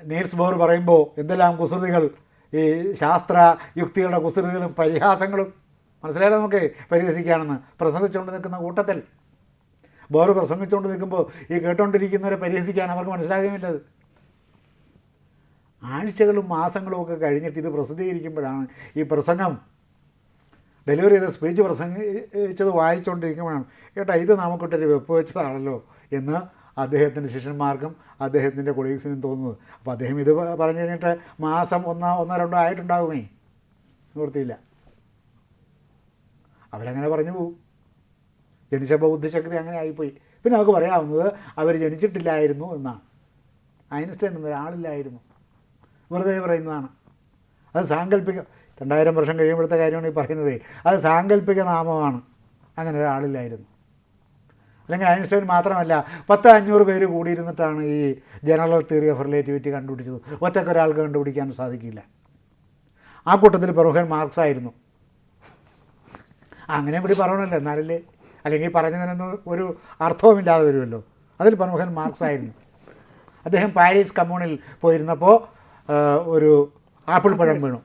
നീൽസ് ബോർ പറയുമ്പോൾ എന്തെല്ലാം കുസൃതികൾ ഈ ശാസ്ത്ര യുക്തികളുടെ കുസൃതികളും പരിഹാസങ്ങളും മനസ്സിലായാലും നമുക്ക് പരിഹസിക്കുകയാണെന്ന് പ്രസംഗിച്ചുകൊണ്ട് നിൽക്കുന്ന കൂട്ടത്തിൽ ബോർ പ്രസംഗിച്ചുകൊണ്ട് നിൽക്കുമ്പോൾ ഈ കേട്ടുകൊണ്ടിരിക്കുന്നവരെ പരിഹസിക്കാൻ അവർക്ക് മനസ്സിലാകുന്നില്ലത് ആഴ്ചകളും മാസങ്ങളും ഒക്കെ കഴിഞ്ഞിട്ട് ഇത് പ്രസിദ്ധീകരിക്കുമ്പോഴാണ് ഈ പ്രസംഗം. ഡെലിവറി ചെയ്ത സ്പീച്ച് പ്രസംഗിച്ചത് വായിച്ചുകൊണ്ടിരിക്കുമ്പോഴാണ് ഏട്ടാ ഇത് നമുക്കിട്ടൊരു വെപ്പ് വെച്ചതാണല്ലോ എന്ന് അദ്ദേഹത്തിന്റെ ശിഷ്യന്മാർക്കും അദ്ദേഹത്തിന്റെ കൊളീഗ്സിനും തോന്നുന്നത്. അപ്പോൾ അദ്ദേഹം ഇത് പറഞ്ഞു കഴിഞ്ഞിട്ട് മാസം ഒന്നോ ഒന്നോ രണ്ടോ ആയിട്ടുണ്ടാകുമേ നിവൃത്തിയില്ല അവരങ്ങനെ പറഞ്ഞു പോകും ജനിച്ചപ്പോൾ ബുദ്ധിശക്തി അങ്ങനെ ആയിപ്പോയി. പിന്നെ നമുക്ക് പറയാവുന്നത് അവർ ജനിച്ചിട്ടില്ലായിരുന്നു എന്നാണ്. ഐൻസ്റ്റൈൻ എന്നൊരാളില്ലായിരുന്നു. വെറുതെ പറയുന്നതാണ്. അത് സാങ്കല്പിക രണ്ടായിരം വർഷം കഴിയുമ്പോഴത്തെ കാര്യമാണ് ഈ പറയുന്നത്. അത് സാങ്കല്പിക നാമമാണ്. അങ്ങനെ ഒരാളില്ലായിരുന്നു. അല്ലെങ്കിൽ ഐൻസ്റ്റൈൻ മാത്രമല്ല പത്ത് അഞ്ഞൂറ് പേര് കൂടിയിരുന്നിട്ടാണ് ഈ ജനറൽ തിയറി ഓഫ് റിലേറ്റിവിറ്റി കണ്ടുപിടിച്ചത്. ഒറ്റക്കൊരാൾക്ക് കണ്ടുപിടിക്കാൻ സാധിക്കില്ല. ആ കൂട്ടത്തിൽ പ്രമുഖൻ മാർക്സ് ആയിരുന്നു അങ്ങനെ കൂടി പറയണമല്ലോ എന്നാലല്ലേ? അല്ലെങ്കിൽ പറഞ്ഞതിനൊന്നും ഒരു അർത്ഥവുമില്ലാതെ വരുമല്ലോ. അതിൽ പ്രമുഖൻ മാർക്സ് ആയിരുന്നു അദ്ദേഹം പാരീസ് കമ്മ്യൂണിൽ പോയിരുന്നപ്പോൾ ഒരു ആപ്പിൾ പഴം വീണു.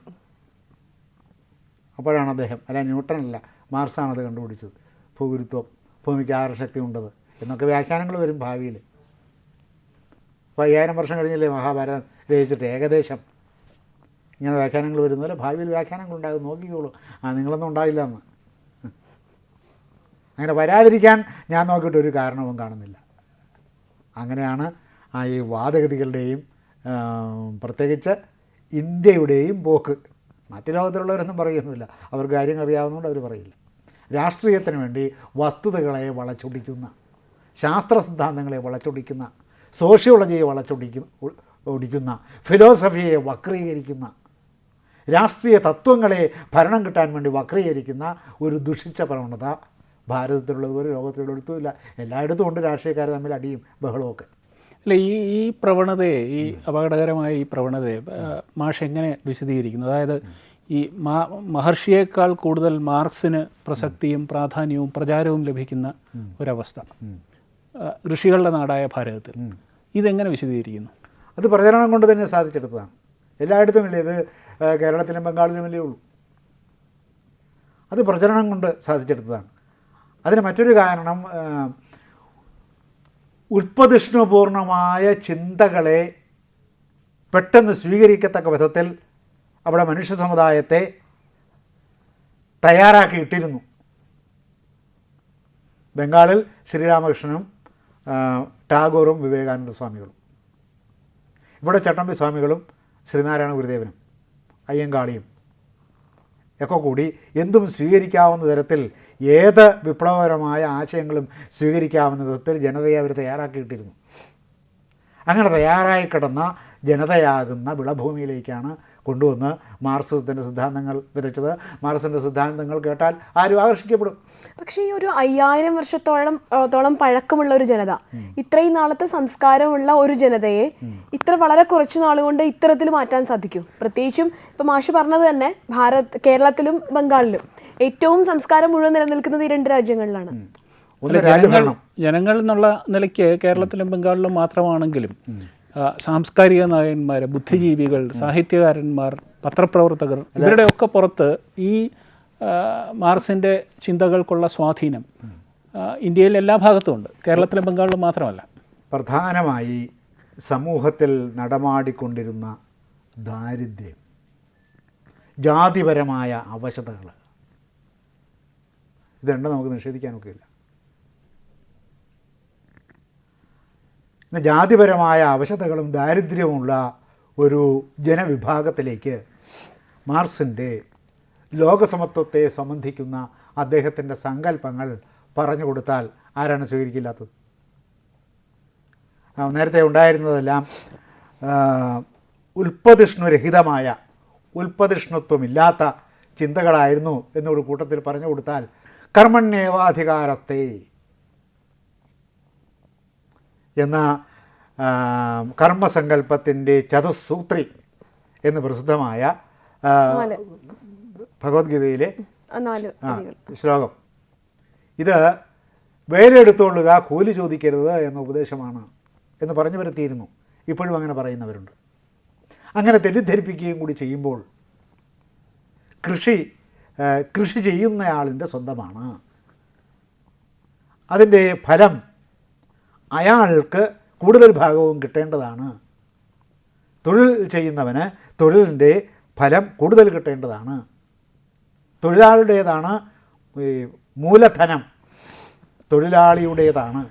അപ്പോഴാണ് അദ്ദേഹം അല്ല ന്യൂട്ടൺ അല്ല മാർസാണ് അത് കണ്ടുപിടിച്ചത്. ഭൂഗുരുത്വം ഭൂമിക്ക് ആകർഷക്തി ഉണ്ടത് എന്നൊക്കെ വ്യാഖ്യാനങ്ങൾ വരും ഭാവിയിൽ. അപ്പോൾ അയ്യായിരം വർഷം കഴിഞ്ഞല്ലേ മഹാഭാരതം രചിച്ചിട്ട്? ഏകദേശം. ഇങ്ങനെ വ്യാഖ്യാനങ്ങൾ വരുന്നതല്ല ഭാവിയിൽ വ്യാഖ്യാനങ്ങൾ ഉണ്ടാകും. നോക്കിക്കോളൂ. ആ നിങ്ങളൊന്നും ഉണ്ടായില്ല എന്ന് അങ്ങനെ വരാതിരിക്കാൻ ഞാൻ നോക്കിയിട്ട് ഒരു കാരണവും കാണുന്നില്ല. അങ്ങനെയാണ് ആ ഈ വാദഗതികളുടെയും പ്രത്യേകിച്ച് ഇന്ത്യയുടെയും പോക്ക്. മറ്റു ലോകത്തിലുള്ളവരൊന്നും പറയുന്നില്ല അവർ കാര്യം അറിയാവുന്നതുകൊണ്ട് അവർ പറയില്ല. രാഷ്ട്രീയത്തിന് വേണ്ടി വസ്തുതകളെ വളച്ചൊടിക്കുന്ന ശാസ്ത്ര സിദ്ധാന്തങ്ങളെ വളച്ചൊടിക്കുന്ന സോഷ്യോളജിയെ വളച്ചൊടിക്കുന്ന ഒടിക്കുന്ന ഫിലോസഫിയെ വക്രീകരിക്കുന്ന രാഷ്ട്രീയ തത്വങ്ങളെ ഭരണം കിട്ടാൻ വേണ്ടി വക്രീകരിക്കുന്ന ഒരു ദുഷിച്ച പ്രവണത ഭാരതത്തിലുള്ളതുപോലെ ലോകത്തിലുള്ളടത്തും ഇല്ല എല്ലായിടത്തും ഉണ്ട്. രാഷ്ട്രീയക്കാർ തമ്മിൽ അടിയും ബഹളമൊക്കെ അല്ല ഈ ഈ പ്രവണതയെ ഈ അപകടകരമായ ഈ പ്രവണതയെ മാഷ് എങ്ങനെ വിശദീകരിക്കുന്നു? അതായത് ഈ മഹർഷിയേക്കാൾ കൂടുതൽ മാർക്സിന് പ്രസക്തിയും പ്രാധാന്യവും പ്രചാരവും ലഭിക്കുന്ന ഒരവസ്ഥ. ഋഷികളുടെ നാടായ ഭാരതത്തിൽ. ഇതെങ്ങനെ വിശദീകരിക്കുന്നു? അത് പ്രചരണം കൊണ്ട് തന്നെ സാധിച്ചെടുത്തതാണ്. എല്ലായിടത്തും ഇല്ലേ ഇത് കേരളത്തിലും ബംഗാളിലും അല്ലേ ഉള്ളൂ. അത് പ്രചരണം കൊണ്ട് സാധിച്ചെടുത്തതാണ്. അതിന് മറ്റൊരു കാരണം ഉൽപ്പതിഷ്ണുപൂർണമായ ചിന്തകളെ പെട്ടെന്ന് സ്വീകരിക്കത്തക്ക വിധത്തിൽ അവിടെ മനുഷ്യ സമുദായത്തെ തയ്യാറാക്കിയിട്ടിരുന്നു. ബംഗാളിൽ ശ്രീരാമകൃഷ്ണനും ടാഗോറും വിവേകാനന്ദ സ്വാമികളും. ഇവിടെ ചട്ടമ്പി സ്വാമികളും ശ്രീനാരായണ ഗുരുദേവനും അയ്യങ്കാളിയും. ഒക്കെ കൂടി എന്തും സ്വീകരിക്കാവുന്ന തരത്തിൽ ഏത് വിപ്ലവകരമായ ആശയങ്ങളും സ്വീകരിക്കാവുന്ന വിധത്തിൽ ജനതയെ അവർ തയ്യാറാക്കിയിട്ടിരുന്നു. അങ്ങനെ തയ്യാറായി കിടന്ന ജനതയാകുന്ന വിളഭൂമിയിലേക്കാണ് കൊണ്ടുവന്ന് മാർക്സിസത്തിന്റെ സിദ്ധാന്തങ്ങൾ വിതച്ചത്. മാർക്സിന്റെ സിദ്ധാന്തങ്ങൾ കേട്ടാൽ ആരും ആകർഷിക്കപ്പെടും. പക്ഷേ ഈ ഒരു അയ്യായിരം വർഷത്തോളം തോളം പഴക്കമുള്ള ഒരു ജനത ഇത്രയും നാളത്തെ സംസ്കാരമുള്ള ഒരു ജനതയെ ഇത്ര വളരെ കുറച്ച് നാളുകൊണ്ട് ഇത്തരത്തിൽ മാറ്റാൻ സാധിക്കും. പ്രത്യേകിച്ചും ഇപ്പം മാഷ് പറഞ്ഞത് തന്നെ ഭാരത് കേരളത്തിലും ബംഗാളിലും ഏറ്റവും സംസ്കാരം മുഴുവൻ നിലനിൽക്കുന്നത് ഈ രണ്ട് രാജ്യങ്ങളിലാണ്. ഒന്ന് രാജഭരണം ജനങ്ങൾ എന്നുള്ള നിലയ്ക്ക് കേരളത്തിലും ബംഗാളിലും മാത്രമാണെങ്കിലും സാംസ്കാരിക നായകന്മാർ ബുദ്ധിജീവികൾ സാഹിത്യകാരന്മാർ പത്രപ്രവർത്തകർ ഇവരുടെയൊക്കെ പുറത്ത് ഈ മാർസിന്റെ ചിന്തകൾക്കുള്ള സ്വാധീനം ഇന്ത്യയിൽ എല്ലാ ഭാഗത്തും ഉണ്ട്. കേരളത്തിലും ബംഗാളിലും മാത്രമല്ല. പ്രധാനമായി സമൂഹത്തിൽ നടമാടിക്കൊണ്ടിരുന്ന ദാരിദ്ര്യം ജാതിപരമായ അവശതകൾ ഇത് രണ്ടും നമുക്ക് നിഷേധിക്കാനൊക്കെയില്ല പിന്നെ ജാതിപരമായ അവശതകളും ദാരിദ്ര്യവുമുള്ള ഒരു ജനവിഭാഗത്തിലേക്ക് മാർസിന്റെ ലോകസമത്വത്തെ സംബന്ധിക്കുന്ന അദ്ദേഹത്തിന്റെ സങ്കല്പങ്ങൾ പറഞ്ഞു കൊടുത്താൽ ആരാണ് സ്വീകരിക്കില്ലാത്തത്? നേരത്തെ ഉണ്ടായിരുന്നതെല്ലാം ഉൽപ്പതിഷ്ണുരഹിതമായ ഉൽപ്പതിഷ്ണുത്വമില്ലാത്ത ചിന്തകളായിരുന്നു എന്നൊരു കൂട്ടത്തിൽ പറഞ്ഞു കൊടുത്താൽ കർമ്മണ്യേവാധികാരസ്ഥേ എന്ന കർമ്മസങ്കല്പത്തിന്റെ ചതുസൂത്രി എന്ന് പ്രസിദ്ധമായ. ഭഗവത്ഗീതയിലെ ശ്ലോകം. ഇത് വേലെടുത്തോളുക കൂലി ചോദിക്കരുത് എന്ന ഉപദേശമാണ് എന്ന് പറഞ്ഞു വരുത്തിയിരുന്നു. ഇപ്പോഴും അങ്ങനെ പറയുന്നവരുണ്ട്. അങ്ങനെ തെറ്റിദ്ധരിപ്പിക്കുകയും കൂടി ചെയ്യുമ്പോൾ കൃഷി കൃഷി ചെയ്യുന്നയാളിന്റെ സ്വന്തമാണ്. അതിന്റെ ഫലം അയാൾക്ക് കൂടുതൽ ഭാഗവും കിട്ടേണ്ടതാണ്. തൊഴിൽ ചെയ്യുന്നവന് തൊഴിലിന്റെ ഫലം കൂടുതൽ കിട്ടേണ്ടതാണ്. തൊഴിലാളിയുടേതാണ് ഈ മൂലധനം. തൊഴിലാളിയുടേതാണ്.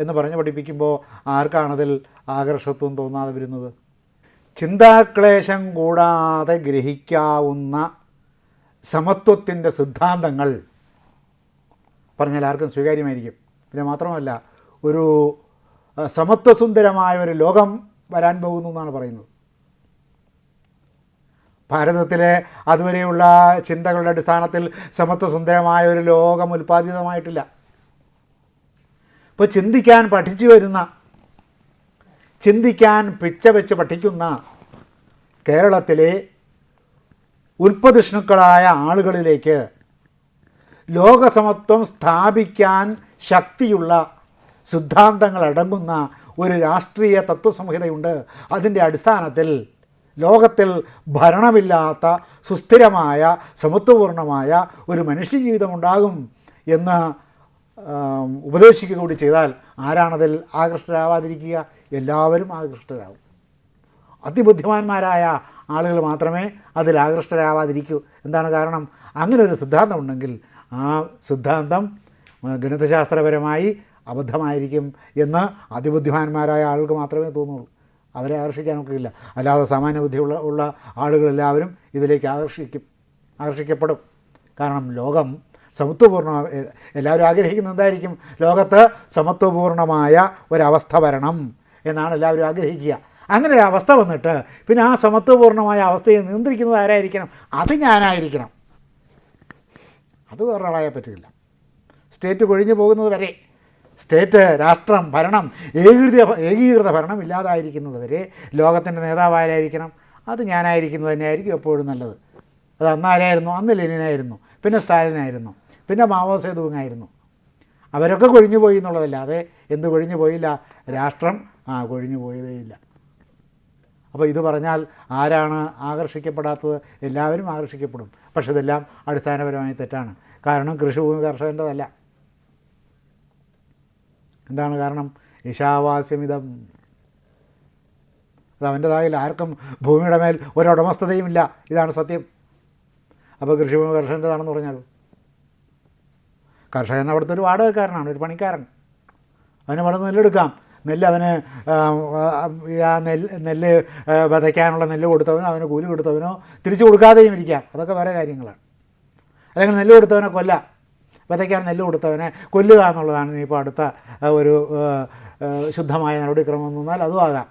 എന്ന് പറഞ്ഞ് പഠിപ്പിക്കുമ്പോൾ ആർക്കാണതിൽ ആകർഷത്വം തോന്നാതെ വരുന്നത്? ചിന്താക്ലേശം കൂടാതെ ഗ്രഹിക്കാവുന്ന സമത്വത്തിന്റെ സിദ്ധാന്തങ്ങൾ പറഞ്ഞാൽ ആർക്കും സ്വീകാര്യമായിരിക്കും. പിന്നെ മാത്രമല്ല ഒരു സമത്വസുന്ദരമായ ഒരു ലോകം വരാൻ പോകുന്നു എന്നാണ് പറയുന്നത്. ഭാരതത്തിലെ അതുവരെയുള്ള ചിന്തകളുടെ അടിസ്ഥാനത്തിൽ സമത്വസുന്ദരമായ ഒരു ലോകം ഉൽപ്പാദിതമായിട്ടില്ല. ഇപ്പോൾ ചിന്തിക്കാൻ പഠിച്ചു വരുന്ന ചിന്തിക്കാൻ പിച്ച വെച്ച് പഠിക്കുന്ന കേരളത്തിലെ ഉൽപ്പതിഷ്ണുക്കളായ ആളുകളിലേക്ക് ലോകസമത്വം സ്ഥാപിക്കാൻ ശക്തിയുള്ള സിദ്ധാന്തങ്ങൾ അടങ്ങുന്ന ഒരു രാഷ്ട്രീയ തത്വസംഹിതയുണ്ട്. അതിന്റെ അടിസ്ഥാനത്തിൽ ലോകത്തിൽ ഭരണമില്ലാത്ത സുസ്ഥിരമായ സമത്വപൂർണമായ ഒരു മനുഷ്യജീവിതമുണ്ടാകും എന്ന് ഉപദേശിക്കുക കൂടി ചെയ്താൽ ആരാണതിൽ ആകൃഷ്ടരാവാതിരിക്കുക? എല്ലാവരും ആകൃഷ്ടരാകും. അതിബുദ്ധിമാന്മാരായ ആളുകൾ മാത്രമേ അതിൽ ആകൃഷ്ടരാവാതിരിക്കൂ. എന്താണ് കാരണം? അങ്ങനെ ഒരു സിദ്ധാന്തം ഉണ്ടെങ്കിൽ ആ സിദ്ധാന്തം ഗണിതശാസ്ത്രപരമായി അബദ്ധമായിരിക്കും എന്ന് അതിബുദ്ധിമാന്മാരായ ആളുകൾക്ക് മാത്രമേ തോന്നുള്ളൂ. അവരെ ആകർഷിക്കാൻ ഒക്കില്ല. അല്ലാതെ സാമാന്യ ബുദ്ധിയുള്ള ഉള്ള ആളുകളെല്ലാവരും ഇതിലേക്ക് ആകർഷിക്കും ആകർഷിക്കപ്പെടും. കാരണം ലോകം സമത്വപൂർണ എല്ലാവരും ആഗ്രഹിക്കുന്നത് എന്തായിരിക്കും? ലോകത്ത് സമത്വപൂർണമായ ഒരവസ്ഥ വരണം എന്നാണ് എല്ലാവരും ആഗ്രഹിക്കുക. അങ്ങനെ ഒരു അവസ്ഥ വന്നിട്ട് പിന്നെ ആ സമത്വപൂർണമായ അവസ്ഥയെ നിയന്ത്രിക്കുന്നത് ആരായിരിക്കണം? അത് ഞാനായിരിക്കണം. അത് വേറൊരാളായാൽ പറ്റില്ല. സ്റ്റേറ്റ് കൊഴിഞ്ഞു പോകുന്നത് വരെ സ്റ്റേറ്റ് രാഷ്ട്രം ഭരണം ഏകീകൃത ഏകീകൃത ഭരണം ഇല്ലാതായിരിക്കുന്നത് വരെ ലോകത്തിന്റെ നേതാവായിരിക്കണം അത് ഞാനായിരിക്കുന്നത് തന്നെയായിരിക്കും എപ്പോഴും നല്ലത്. അത് അന്നാരായിരുന്നു അന്ന് ലെനിനായിരുന്നു. പിന്നെ സ്റ്റാലിനായിരുന്നു. പിന്നെ മാവോ സേതുങ്ങായിരുന്നു അവരൊക്കെ കൊഴിഞ്ഞു പോയി എന്നുള്ളതല്ലാതെ എന്ത് കൊഴിഞ്ഞു പോയില്ല? രാഷ്ട്രം ആ കൊഴിഞ്ഞു പോയതേയില്ല അപ്പോൾ ഇത് പറഞ്ഞാൽ ആരാണ് ആകർഷിക്കപ്പെടാത്തത്? എല്ലാവരും ആകർഷിക്കപ്പെടും. പക്ഷെ ഇതെല്ലാം അടിസ്ഥാനപരമായി തെറ്റാണ്. കാരണം കൃഷിഭൂമി കർഷകന്റെതല്ല. എന്താണ് കാരണം? ഈശാവാസ്യമിതം. അത് അവന്റെതായില്ല ആർക്കും ഭൂമിയുടെ മേൽ ഒരുടമസ്ഥതയുമില്ല. ഇതാണ് സത്യം. അപ്പോൾ കൃഷിഭൂമി കർഷകന്റെതാണെന്ന് പറഞ്ഞാൽ കർഷകൻ അവിടുത്തെ ഒരു വാടകക്കാരനാണ് ഒരു പണിക്കാരൻ. അവന് അവിടെ നെല്ലെടുക്കാം. നെല്ല് അവന് ആ, നെല്ല് നെല്ല് വിതയ്ക്കാനുള്ള നെല്ല് കൊടുത്തവനോ അവന് കൂലി കൊടുത്തവനോ തിരിച്ചു കൊടുക്കാതെയും ഇരിക്കാം. അതൊക്കെ വേറെ കാര്യങ്ങളാണ്. അല്ലെങ്കിൽ നെല്ല് കൊടുത്തവനെ കൊല്ലാം. വിതയ്ക്കാൻ നെല്ല് കൊടുത്തവനെ കൊല്ലുക എന്നുള്ളതാണ് ഇനിയിപ്പോൾ അടുത്ത ഒരു ശുദ്ധമായ നടപടിക്രമം എന്ന് പറഞ്ഞാൽ അതും ആകാം.